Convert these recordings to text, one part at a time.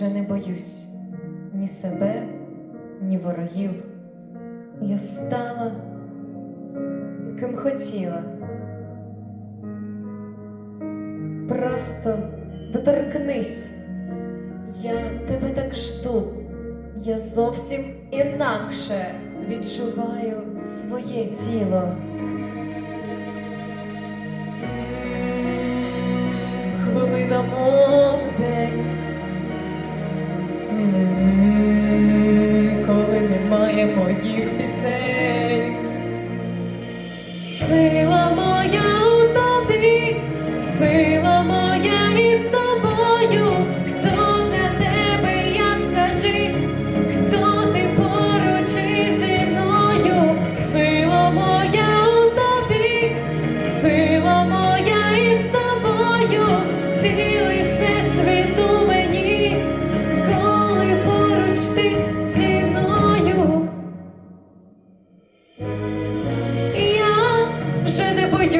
вже не боюсь ні себе, ні ворогів. Я стала, ким хотіла. Просто доторкнись, я тебе так жду, я зовсім інакше відчуваю своє тіло. Хвилина мов день коли немає моїх пісень.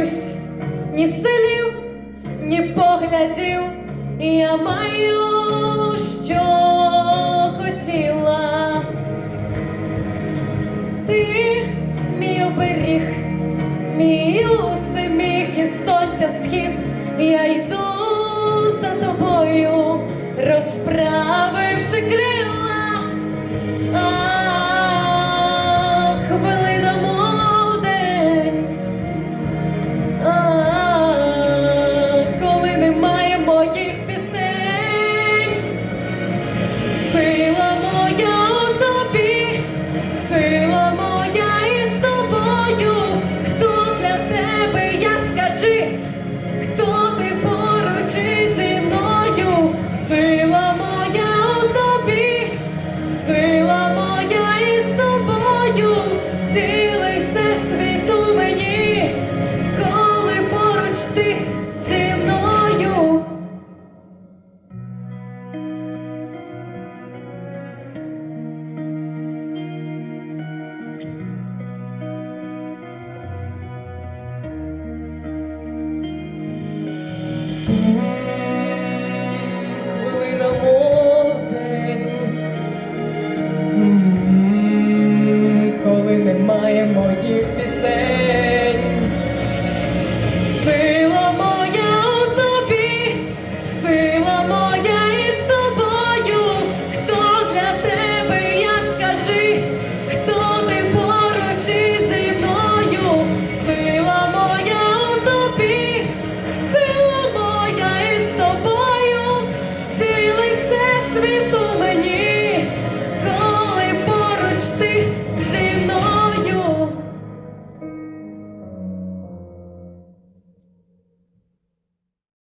боюсь ні силів, ні поглядів. Я маю, що хотіла. Ти мій оберіг, мій усміх і сонця схід. Я йду за тобою, розправивши крила. grande.